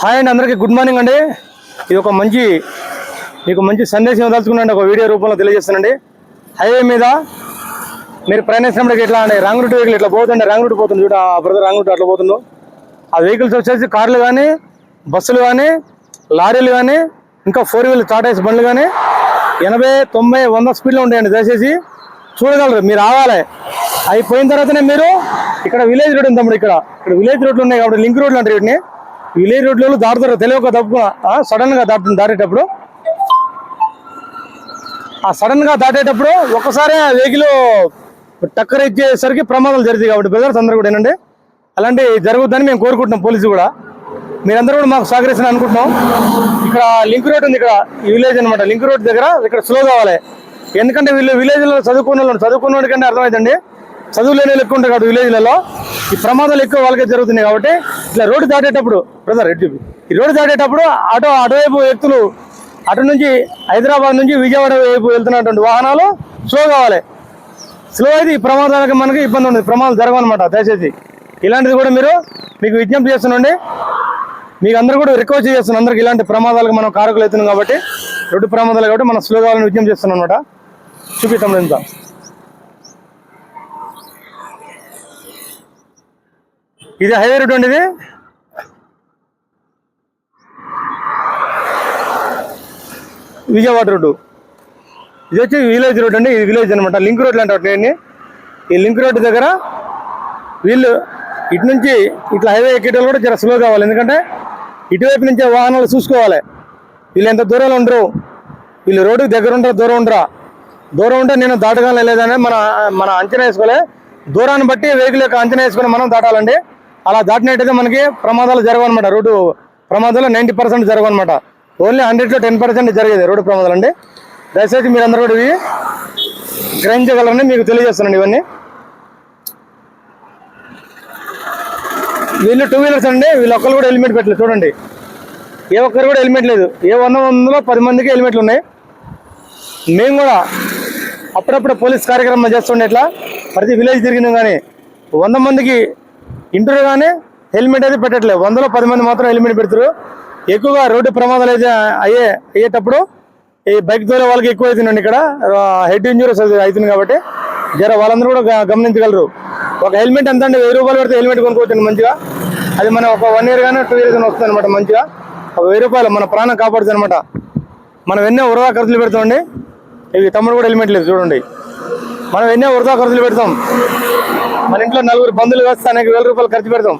Hi అండి అందరికీ good morning అండి. ఇది ఒక మంచి మీకు మంచి సందేశం వదలుచుకున్నాండి ఒక వీడియో రూపంలో తెలియజేస్తానండి. హైవే మీద మీరు ప్రయాణిస్తున్నప్పుడు ఇట్లా అండి రాంగ్ రూట్ వెహికల్ ఇట్లా పోతుంది రాంగ్ రూట్ పోతుంది చూడ ఆ బ్రదర్ రాంగ్ రూట్ అట్లా పోతుందో ఆ వెహికల్స్ వచ్చేసి కార్లు కానీ బస్సులు కానీ లారీలు కానీ ఇంకా ఫోర్ వీలర్ టాటాయిస్ బండ్లు కానీ ఎనభై తొంభై వంద స్పీడ్లో ఉంటాయండి దయచేసి. చూడగలరు మీరు ఆగాలి. అవి పోయిన తర్వాతనే మీరు ఇక్కడ విలేజ్ రోడ్ ఉంది తమ్ముడు ఇక్కడ. ఇక్కడ విలేజ్ రోడ్లు ఉన్నాయి కాబట్టి లింక్ రోడ్లు అంటారు వీటిని. విలేజ్ రోడ్లలో దాటుతారు? తెలియక తప్పు సడన్గా దాటు దాటేటప్పుడు? ఆ సడన్గా దాటేటప్పుడు ఒక్కసారి ఆ వెహికల్ టక్కర్ ఇచ్చేసరికి ప్రమాదాలు జరుగుతాయి కాబట్టి బ్రదర్స్ అందరూ కూడా ఏంటంటే అలాంటి జరుగుద్దని మేము కోరుకుంటున్నాం పోలీసు కూడా. మీరందరూ కూడా మాకు సహకరిస్తారని అనుకుంటున్నాం. ఇక్కడ లింక్ రోడ్ ఉంది ఇక్కడ ఈ విలేజ్ అనమాట లింక్ రోడ్ దగ్గర ఇక్కడ స్లో కావాలి. ఎందుకంటే వీళ్ళు విలేజ్లో చదువుకున్న వాళ్ళు చదువుకున్న వాడికంటే అర్థమైందండి. చదువు లేని వాళ్ళు ఎక్కువ ఉంటారు కాబట్టి విలేజ్లలో. ఈ ప్రమాదాలు ఎక్కువ వాళ్ళకే జరుగుతున్నాయి కాబట్టి ఇట్లా రోడ్డు దాటేటప్పుడు బ్రదర్ ఎటు చూపి. ఈ రోడ్డు దాటేటప్పుడు అటు అటువైపు వ్యక్తులు అటు నుంచి హైదరాబాద్ నుంచి విజయవాడ వైపు వెళ్తున్నటువంటి వాహనాలు స్లో కావాలి. స్లో అయితే ఈ ప్రమాదాలకు మనకి ఇబ్బంది ఉండదు. ప్రమాదాలు జరగవన్నమాట దయచేసి. ఇలాంటిది కూడా మీరు మీకు విజ్ఞప్తి చేస్తున్నాండి. మీకు అందరూ కూడా రిక్వెస్ట్ చేస్తున్నాం అందరికి ఇలాంటి ప్రమాదాలకు మనం కారకులు అవుతున్నాం కాబట్టి రోడ్డు ప్రమాదాలు కాబట్టి మనం స్లో కావాలని విజ్ఞప్తి చేస్తున్నాం అనమాట చూపిస్తాం ఇది హైవే రోడ్ అండి ఇది? విజయవాడ రోడ్డు. ఇది వచ్చి విలేజ్ రోడ్ అండి ఇది విలేజ్ అనమాట లింక్ రోడ్లు అంటారు ట్రైన్ని ఈ లింక్ రోడ్డు దగ్గర వీళ్ళు ఇటు నుంచి ఇట్లా హైవే ఎక్కేటోళ్ళు కూడా చాలా స్లో కావాలి. ఎందుకంటే ఇటువైపు నుంచే వాహనాలు చూసుకోవాలి. వీళ్ళు ఎంత దూరంలో ఉండరు. వీళ్ళు రోడ్డుకి దగ్గర ఉంటారు దూరం ఉండరా? దూరం ఉంటే నేను దాటగానే లేదని మన మన అంచనా వేసుకోలే. దూరాన్ని బట్టి వెహికల్ యొక్క అంచనా వేసుకొని మనం దాటాలండి. అలా దాటినట్టయితే మనకి ప్రమాదాలు జరగవన్నమాట. రోడ్డు ప్రమాదాలు నైంటీ పర్సెంట్ జరగవన్నమాట. ఓన్లీ హండ్రెడ్లో టెన్ పర్సెంట్ జరిగేది రోడ్డు ప్రమాదాలు అండి దయచేసి మీరందరూ కూడా ఇవి గ్రహించగలరని మీకు తెలియజేస్తున్నాను ఇవన్నీ. వీళ్ళు టూ వీలర్స్ అండి. వీళ్ళు ఒక్కరు కూడా హెల్మెట్ పెట్టలేదు. చూడండి. ఏ ఒక్కరు కూడా హెల్మెట్ లేదు. ఏ వంద వందలో పది మందికి హెల్మెట్లు ఉన్నాయి. మేము కూడా అప్పుడప్పుడు పోలీస్ కార్యక్రమం చేస్తుండే ఇట్లా ప్రతి విలేజ్ తిరిగినాం కానీ వంద మందికి ఇంటర్ కానీ హెల్మెట్ అయితే పెట్టట్లేదు వందలో పది మంది మాత్రం హెల్మెట్ పెడతారు. ఎక్కువగా రోడ్డు ప్రమాదాలు అయితే అయ్యే అయ్యేటప్పుడు ఈ బైక్ ద్వారా వాళ్ళకి ఎక్కువ అవుతుందండి ఇక్కడ. హెడ్ ఇంజురీస్ అవుతుంది కాబట్టి జర వాళ్ళందరూ కూడా గమనించగలరు. ఒక హెల్మెట్ ఎంత అండి వెయ్యి రూపాయలు పెడితే హెల్మెట్ కొనుక్కోవచ్చండి మంచిగా. అది మన ఒక వన్ ఇయర్ కానీ టూ ఇయర్స్ కానీ వస్తుంది అనమాట మంచిగా. ఒక వెయ్యి రూపాయలు మన ప్రాణం కాపాడుతుంది అనమాట మనం ఎన్నో వృధా ఖర్చులు పెడతామండి. ఇవి తమ్ముడు కూడా హెల్మెట్ లేదు చూడండి. మనం ఎన్నో వృధా ఖర్చులు పెడతాం. మన ఇంట్లో నలుగురు బంధువులు వస్తే అనేక వేల రూపాయలు ఖర్చు పెడతాం.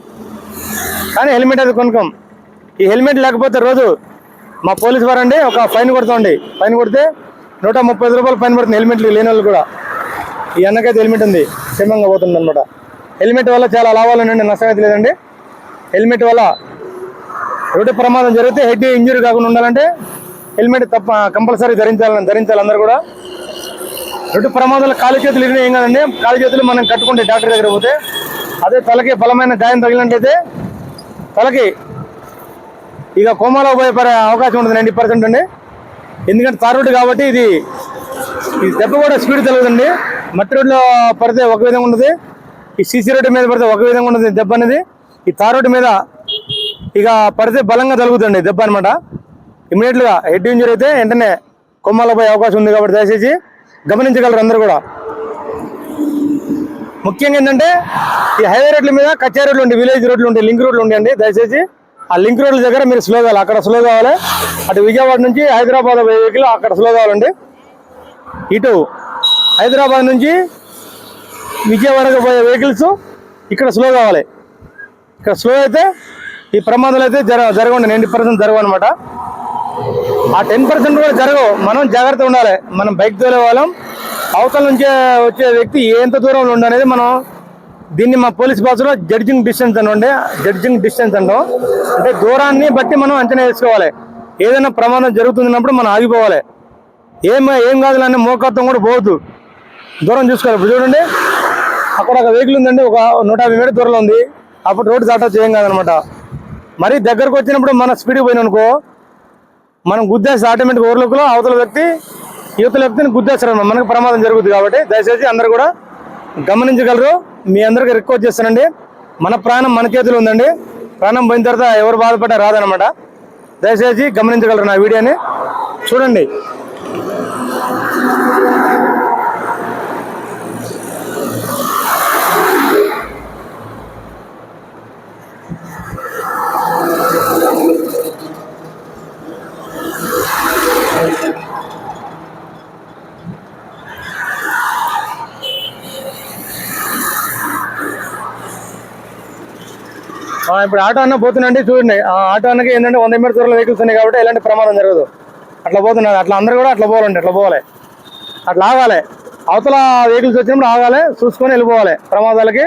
కానీ హెల్మెట్ అది కొనుక్కోం. ఈ హెల్మెట్ లేకపోతే రోజు మా పోలీస్ వారండి ఒక ఫైన్ కొడతామండి ఫైన్ కొడితే నూట ముప్పై రూపాయలు ఫైన్ పడుతుంది హెల్మెట్లు లేని వాళ్ళు కూడా. ఈ అన్నకైతే హెల్మెట్ ఉంది క్షేమంగా పోతుంది అనమాట హెల్మెట్ వల్ల చాలా లాభాలు ఉన్నాయండి నష్టం అయితే లేదండి. హెల్మెట్ వల్ల రోడ్డు ప్రమాదం జరిగితే హెడ్ ఇంజురీ కాకుండా ఉండాలంటే హెల్మెట్ తప్ప కంపల్సరీ ధరించాలని ధరించాలి అందరు కూడా. రోడ్డు ప్రమాదాలు కాలు చేతులు ఇరిగినా ఏం కాదండి. కాలు చేతులు మనం కట్టుకుంటే డాక్టర్ దగ్గర పోతే అదే తలకి బలమైన గాయం తగిలినట్టయితే తలకి ఇక కోమాలో పోయే అవకాశం ఉంటుంది నైంటీ పర్సెంట్ అండి. ఎందుకంటే తార్ రోడ్డు కాబట్టి ఇది ఈ దెబ్బ కూడా స్పీడ్ తెలియదండి మట్టి రోడ్లో పడితే ఒక విధంగా ఉంటుంది ఈ సీసీ రోడ్డు మీద పడితే ఒక విధంగా ఉంటుంది దెబ్బ అనేది. ఈ తార్ రోడ్డు మీద ఇక పడితే బలంగా తగులుతుంది దెబ్బ అనమాట ఇమీడియట్గా హెడ్ ఇంజరీ అయితే వెంటనే కొమ్మలో పోయే అవకాశం ఉంది కాబట్టి దయచేసి గమనించగలరు అందరు కూడా. ముఖ్యంగా ఏంటంటే ఈ హైవే రోడ్ల మీద కచ్చా రోడ్లు ఉండి విలేజ్ రోడ్లు ఉండే లింక్ రోడ్లు ఉండండి దయచేసి ఆ లింక్ రోడ్ల దగ్గర మీరు స్లో కావాలి అక్కడ స్లో కావాలి. అటు విజయవాడ నుంచి హైదరాబాద్ వెహికల్ అక్కడ స్లో కావాలండి. ఇటు హైదరాబాద్ నుంచి విజయవాడకు పోయే వెహికల్స్ ఇక్కడ స్లో కావాలి. ఇక్కడ స్లో అయితే ఈ ప్రమాదాలు అయితే జర జరగండి నేను పర్సెంట్ జరగనమాట అనమాట ఆ టెన్ పర్సెంట్ కూడా జరగవు. మనం జాగ్రత్త ఉండాలి. మనం బైక్ తోలే వాళ్ళం. అవతల నుంచే వచ్చే వ్యక్తి ఎంత దూరంలో ఉండనేది మనం దీన్ని మా పోలీస్ భాషలో జడ్జింగ్ డిస్టెన్స్ అని ఉండే జడ్జింగ్ డిస్టెన్స్ అంటాం. అంటే దూరాన్ని బట్టి మనం అంచనా వేసుకోవాలి. ఏదైనా ప్రమాదం జరుగుతున్నప్పుడు మనం ఆగిపోవాలి. ఏం ఏం కాదు అనే మోకత్వం కూడా పోవద్దు. దూరం చూసుకోవాలి. ఇప్పుడు చూడండి. అక్కడ ఒక వెహికల్ ఉందండి. ఒక నూట యాభై మీటర్ దూరంలో ఉంది. అప్పుడు రోడ్డు దాటా ఏం కాదనమాట. మరి దగ్గరకు వచ్చినప్పుడు మన స్పీడ్ పోయిన అనుకో మనం గుద్దేసి ఆటోమేటిక్ ఓవర్లోకి అవతల వ్యక్తి యువతల వ్యక్తిని గుద్దేస్తారు మనకు ప్రమాదం జరుగుతుంది కాబట్టి దయచేసి అందరు కూడా గమనించగలరు. మీ అందరికీ రిక్వెస్ట్ చేస్తానండి. మన ప్రాణం మన చేతిలో ఉందండి. ప్రాణం పోయిన తర్వాత ఎవరు బాధపడ్డా రాదనమాట దయచేసి గమనించగలరు నా వీడియోని. చూడండి. ఇప్పుడు ఆటో అన్న పోతుందండి చూడండి. ఆ ఆటో అన్నకి ఏంటంటే వంద మీటర్ దూరంలో వెహికల్స్ ఉన్నాయి కాబట్టి ఎలాంటి ప్రమాదం జరగదు. అట్లా పోతున్నారు. అట్లా అందరూ కూడా అట్లా పోవాలండి అట్లా పోవాలి. అట్లా ఆగాలి. అవతల వెహికల్స్ వచ్చినప్పుడు ఆగాలి చూసుకొని వెళ్ళిపోవాలి. ప్రమాదాలకి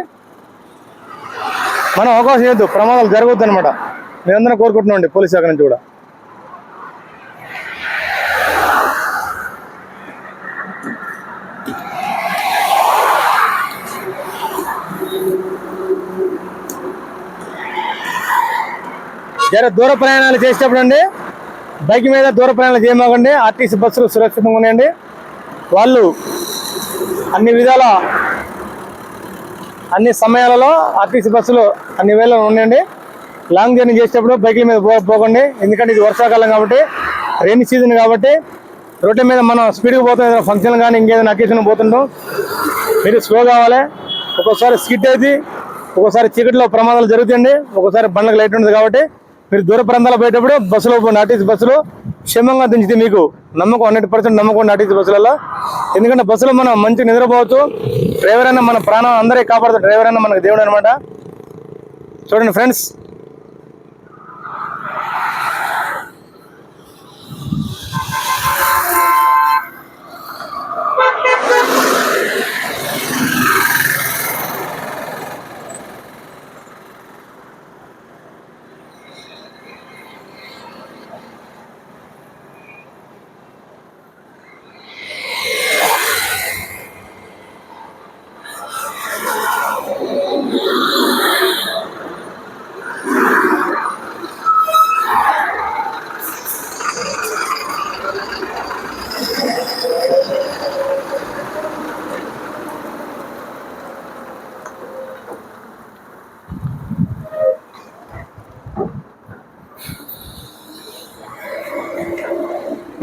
మనం అవకాశం ఇవ్వద్దు. ప్రమాదాలు జరగవద్దు అనమాట మేమందరం కోరుకుంటున్నాం పోలీస్ శాఖ నుంచి కూడా. జర దూర ప్రయాణాలు చేసేటప్పుడు అండి బైక్ మీద దూర ప్రయాణాలు చేయమోకండి ఆర్టీసీ బస్సులు సురక్షితంగా ఉన్నాయండి. వాళ్ళు అన్ని విధాల అన్ని సమయాలలో ఆర్టీసీ బస్సులు అన్ని వేళ ఉన్నాయండి. లాంగ్ జర్నీ చేసేటప్పుడు బైక్ల మీద పోకండి. ఎందుకంటే ఇది వర్షాకాలం కాబట్టి రెయిన్ సీజన్ కాబట్టి రోడ్డు మీద మనం స్పీడ్గా పోతాం ఏదైనా ఫంక్షన్ కానీ ఇంకేదైనా అకేషన్ పోతుంటాం. మీరు స్లో కావాలి. ఒక్కోసారి స్కిట్ అయితే ఒక్కోసారి చీకటిలో ప్రమాదాలు జరుగుతాయండి. ఒక్కోసారి బండ్లకు లైట్ ఉంటుంది కాబట్టి మీరు దూర ప్రాంతాలు పోయేటప్పుడు బస్సులో ఆర్టీసీ బస్సులు క్షేమంగా దించితే మీకు. నమ్మకం హండ్రెడ్ పర్సెంట్ నమ్మకం ఆర్టీసీ బస్సులలో ఎందుకంటే బస్సులో మనం మంచి నిద్రపోవచ్చు. డ్రైవర్ అయినా మన ప్రాణం అందరికీ కాపాడుతుంది డ్రైవర్ అయినా మనకు దేవుడు అనమాట చూడండి ఫ్రెండ్స్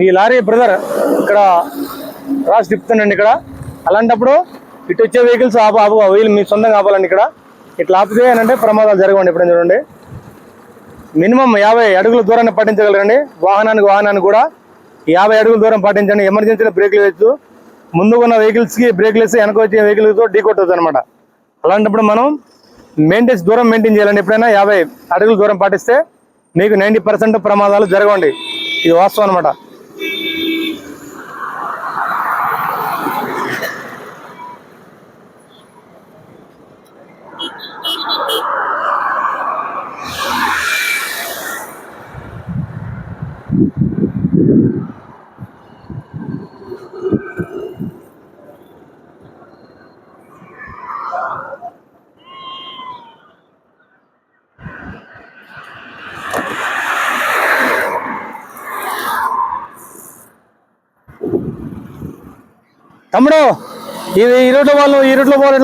ఈ లారీ బ్రదర్ ఇక్కడ రాసి తిప్పుతుండండి ఇక్కడ. అలాంటప్పుడు ఇటు వచ్చే వెహికల్స్ ఆపు ఆపు వీళ్ళు మీ సొంతంగా ఆపాలండి ఇక్కడ. ఇట్లా ఆపితే అని అంటే ప్రమాదాలు జరగండి ఎప్పుడైనా చూడండి. మినిమం యాభై అడుగుల దూరాన్ని పాటించగలరండి. వాహనానికి వాహనానికి కూడా యాభై అడుగుల దూరం పాటించండి. ఎమర్జెన్సీలో బ్రేక్లు వేయచ్చు ముందు ఉన్న వెహికల్స్కి బ్రేక్లు వేసి వెనక వచ్చే వెహికల్తో ఢీ కొట్టవచ్చు అనమాట అలాంటప్పుడు మనం మెయింటైన్ దూరం మెయింటైన్ చేయాలండి. ఎప్పుడైనా యాభై అడుగుల దూరం పాటిస్తే మీకు నైంటీ పర్సెంట్ ప్రమాదాలు జరగండి ఇది వాస్తవం అనమాట తమ్ముడు ఇది ఈ రూట్లో వాళ్ళు ఈ రూట్లో పోవాలి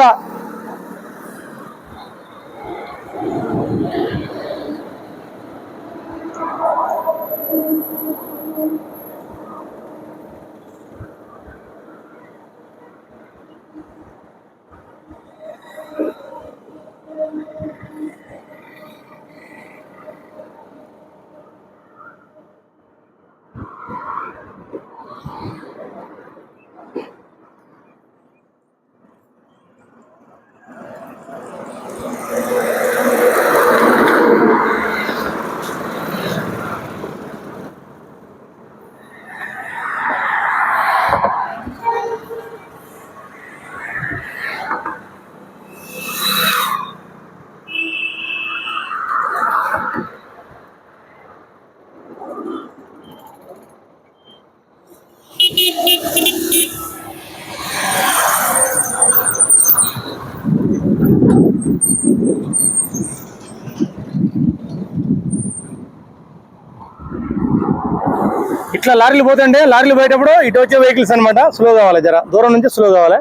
ఇట్లా లారీలు పోతుంటే లారీలు పోయేటప్పుడు ఇటు వచ్చే వెహికల్స్ అనమాట స్లో కావాలి జర. దూరం నుంచి స్లో కావాలి.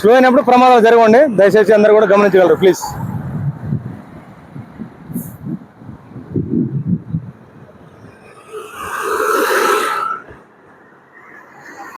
స్లో అయినప్పుడు ప్రమాదాలు జరగండి దయచేసి అందరూ కూడా గమనించగలరు ప్లీజ్